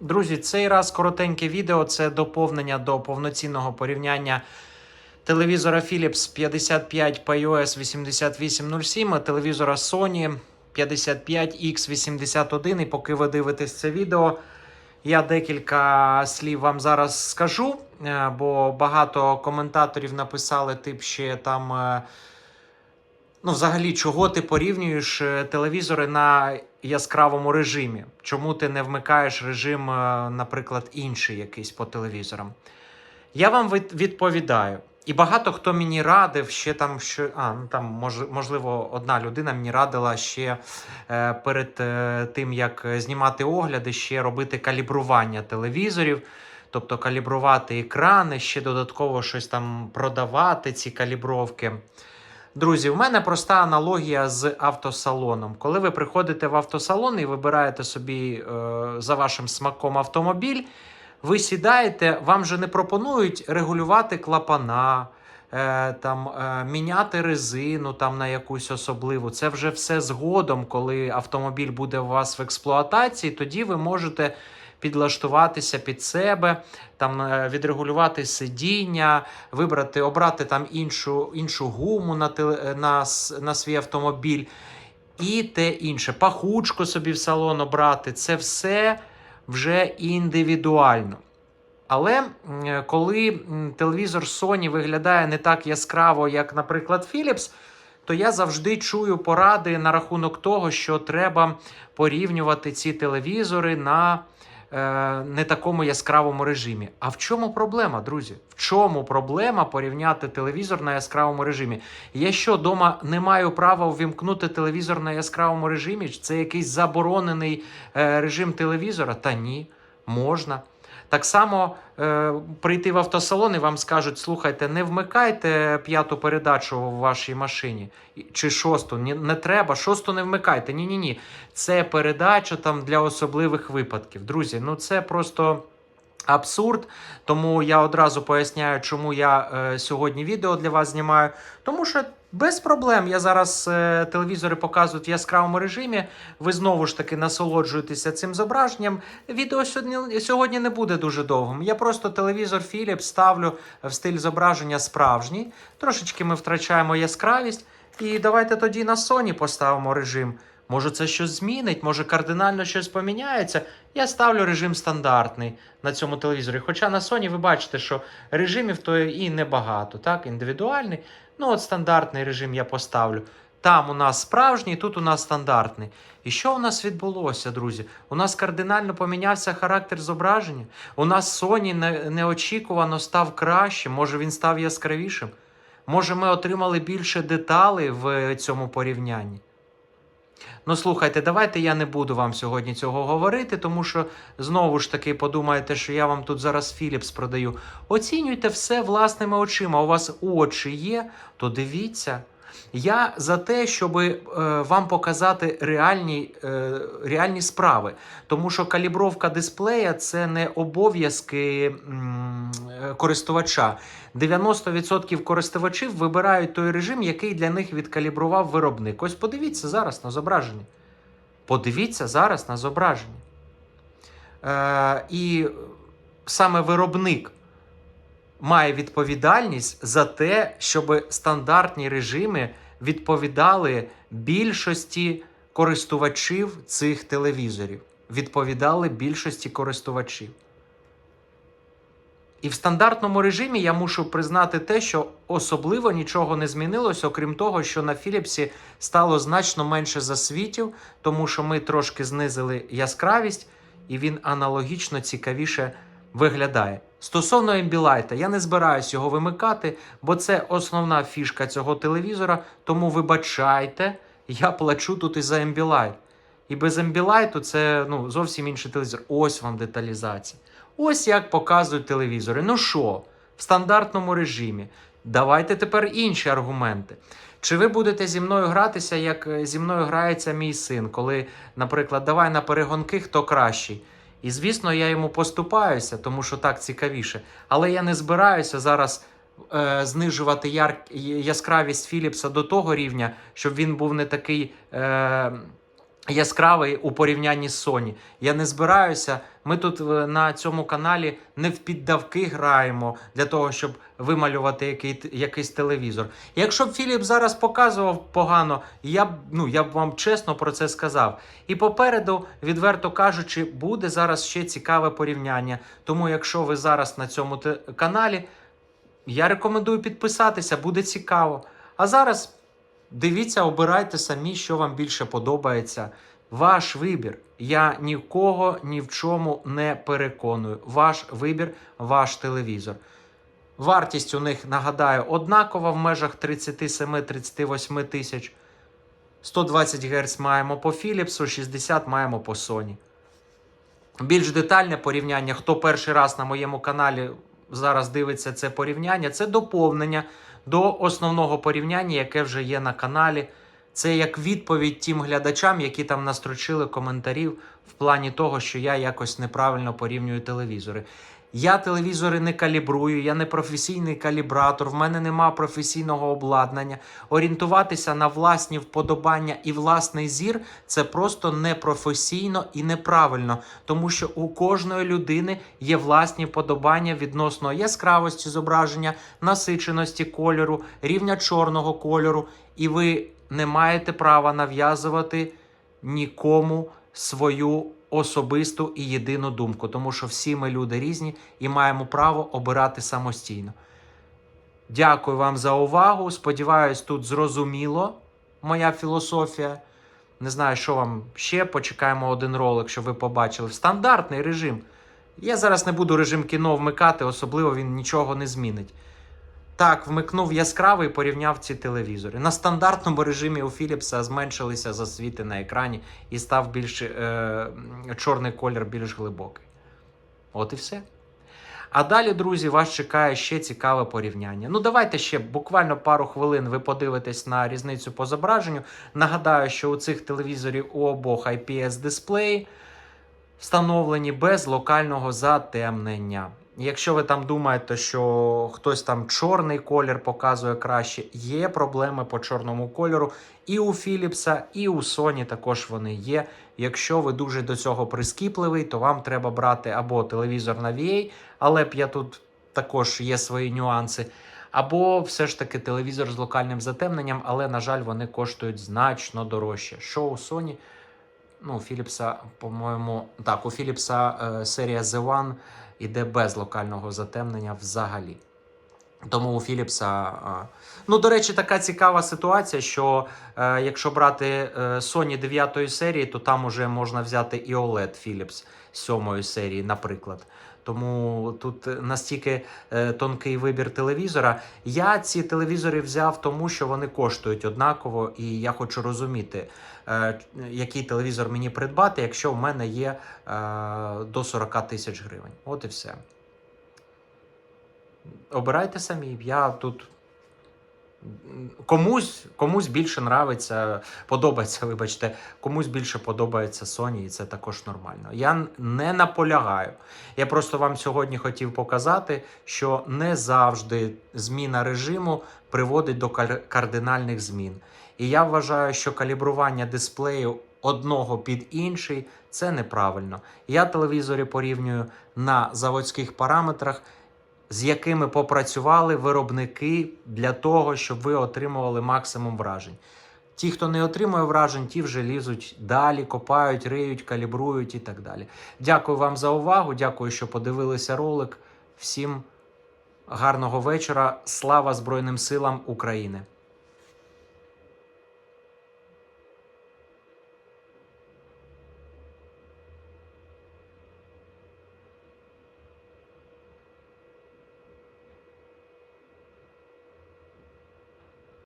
Друзі, цей раз коротеньке відео це доповнення до повноцінного порівняння телевізора Philips 55 POS 8807 і телевізора Sony 55X81. І поки ви дивитесь це відео, я декілька слів вам зараз скажу, е, бо багато коментаторів написали тип ще там. Ну, взагалі, чого ти порівнюєш е, телевізори на яскравому режимі? Чому ти не вмикаєш режим, е, наприклад, інший якийсь по телевізорам? Я вам відповідаю. І багато хто мені радив ще там, що а, ну там мож, можливо, одна людина мені радила ще е, перед е, тим, як знімати огляди, ще робити калібрування телевізорів, тобто калібрувати екрани, ще додатково щось там продавати, ці калібровки. Друзі, у мене проста аналогія з автосалоном. Коли ви приходите в автосалон і вибираєте собі е, за вашим смаком автомобіль, ви сідаєте, вам же не пропонують регулювати клапана, е, там, е, міняти резину там, на якусь особливу. Це вже все згодом, коли автомобіль буде у вас в експлуатації, тоді ви можете підлаштуватися під себе, там е, відрегулювати сидіння, вибрати, обрати там іншу, іншу гуму на, на, на свій автомобіль. І те інше. Пахучку собі в салон обрати. Це все вже індивідуально. Але е, коли телевізор Sony виглядає не так яскраво, як, наприклад, Philips, то я завжди чую поради на рахунок того, що треба порівнювати ці телевізори на е, не такому яскравому режимі. А в чому проблема, друзі? В чому проблема порівняти телевізор на яскравому режимі? Я що, дома не маю права увімкнути телевізор на яскравому режимі? Це якийсь заборонений е, режим телевізора? Та ні, можна. Так само е, прийти в автосалон і вам скажуть: слухайте, не вмикайте п'яту передачу в вашій машині чи шосту. Ні, не треба, шосту не вмикайте. Ні, ні, ні. Це передача там для особливих випадків. Друзі, ну це просто. Абсурд, тому я одразу поясняю, чому я е, сьогодні відео для вас знімаю. Тому що без проблем я зараз е, телевізори показують в яскравому режимі. Ви знову ж таки насолоджуєтеся цим зображенням. Відео сьогодні, сьогодні не буде дуже довгим. Я просто телевізор Philips ставлю в стиль зображення справжній. Трошечки ми втрачаємо яскравість. І давайте тоді на Sony поставимо режим. Може, це щось змінить, може кардинально щось поміняється. Я ставлю режим стандартний на цьому телевізорі. Хоча на Sony ви бачите, що режимів то і небагато, так, індивідуальний. Ну, от стандартний режим я поставлю. Там у нас справжній, тут у нас стандартний. І що у нас відбулося, друзі? У нас кардинально помінявся характер зображення. У нас Sony неочікувано став кращим, може він став яскравішим. Може, ми отримали більше деталей в цьому порівнянні. Ну, слухайте, давайте я не буду вам сьогодні цього говорити, тому що знову ж таки подумаєте, що я вам тут зараз Філіпс продаю. Оцінюйте все власними очима. У вас очі є, то дивіться. Я за те, щоб е, вам показати реальні, е, реальні справи. Тому що калібровка дисплея це не обов'язки користувача. 90% користувачів вибирають той режим, який для них відкалібрував виробник. Ось подивіться зараз на зображення. Подивіться зараз на зображення. Е, і саме виробник має відповідальність за те, щоб стандартні режими відповідали більшості користувачів цих телевізорів. Відповідали більшості користувачів. І в стандартному режимі я мушу признати те, що особливо нічого не змінилося, окрім того, що на Філіпсі стало значно менше засвітів, тому що ми трошки знизили яскравість, і він аналогічно цікавіше виглядає. Стосовно Ембілайта, я не збираюсь його вимикати, бо це основна фішка цього телевізора. Тому вибачайте, я плачу тут і за Ембілайт. І без Ембілайту це ну, зовсім інший телевізор. Ось вам деталізація. Ось як показують телевізори. Ну що, в стандартному режимі. Давайте тепер інші аргументи. Чи ви будете зі мною гратися, як е, зі мною грається мій син, коли, наприклад, давай на перегонки, хто кращий? І звісно, я йому поступаюся, тому що так цікавіше. Але я не збираюся зараз е, знижувати яр... яскравість Філіпса до того рівня, щоб він був не такий. Е, яскравий у порівнянні з Sony. Я не збираюся Ми тут е, на цьому каналі не в піддавки граємо для того, щоб вималювати який, якийсь телевізор. Якщо б Філіп зараз показував погано, я б ну я б вам чесно про це сказав. І попереду, відверто кажучи, буде зараз ще цікаве порівняння. Тому, якщо ви зараз на цьому каналі, я рекомендую підписатися, буде цікаво. А зараз дивіться, обирайте самі, що вам більше подобається. Ваш вибір. Я нікого ні в чому не переконую. Ваш вибір, ваш телевізор. Вартість у них, нагадаю, однакова в межах 37-38 тисяч. 120 Гц маємо по Philips, 60 маємо по Sony. Більш детальне порівняння, хто перший раз на моєму каналі зараз дивиться це порівняння, це доповнення до основного порівняння, яке вже є на каналі. Це як відповідь тим глядачам, які там настрочили коментарів в плані того, що я якось неправильно порівнюю телевізори. Я телевізори не калібрую, я не професійний калібратор, в мене нема професійного обладнання. Орієнтуватися на власні вподобання і власний зір це просто непрофесійно і неправильно, тому що у кожної людини є власні вподобання відносно яскравості зображення, насиченості кольору, рівня чорного кольору, і ви не маєте права нав'язувати нікому свою особисту і єдину думку, тому що всі ми люди різні і маємо право обирати самостійно. Дякую вам за увагу. Сподіваюсь, тут зрозуміло моя філософія. Не знаю, що вам ще. Почекаємо один ролик, щоб ви побачили. Стандартний режим. Я зараз не буду режим кіно вмикати, особливо він нічого не змінить. Так, вмикнув яскравий порівняв ці телевізори. На стандартному режимі у Philips зменшилися засвіти на екрані і став більш е, чорний колір більш глибокий. От і все. А далі, друзі, вас чекає ще цікаве порівняння. Ну, давайте ще буквально пару хвилин ви подивитесь на різницю по зображенню. Нагадаю, що у цих телевізорів у обох IPS дисплеї встановлені без локального затемнення. Якщо ви там думаєте, що хтось там чорний колір показує краще, є проблеми по чорному кольору. І у Philips, і у Sony також вони є. Якщо ви дуже до цього прискіпливий, то вам треба брати або телевізор на VA, але б я тут також є свої нюанси. Або все ж таки телевізор з локальним затемненням, але, на жаль, вони коштують значно дорожче. Що у Sony? Ну, у Філіпса, по-моєму, так, у Філіпса е, серія The One іде без локального затемнення взагалі. Тому у Філіпса. е, ну, до речі, така цікава ситуація, що е, якщо брати е, Sony 9 серії, то там уже можна взяти і OLED Philips 7 серії, наприклад. Тому тут настільки е, тонкий вибір телевізора. Я ці телевізори взяв тому, що вони коштують однаково, і я хочу розуміти, е, який телевізор мені придбати, якщо в мене є е, до 40 тисяч гривень. От і все. Обирайте самі. Я тут. Комусь, комусь більше нравиться, подобається, вибачте, комусь більше подобається Sony, і це також нормально. Я не наполягаю. Я просто вам сьогодні хотів показати, що не завжди зміна режиму приводить до кар- кардинальних змін. І я вважаю, що калібрування дисплею одного під інший це неправильно. Я телевізори порівнюю на заводських параметрах, з якими попрацювали виробники для того, щоб ви отримували максимум вражень. Ті, хто не отримує вражень, ті вже лізуть далі, копають, риють, калібрують і так далі. Дякую вам за увагу. Дякую, що подивилися ролик. Всім гарного вечора. Слава Збройним силам України!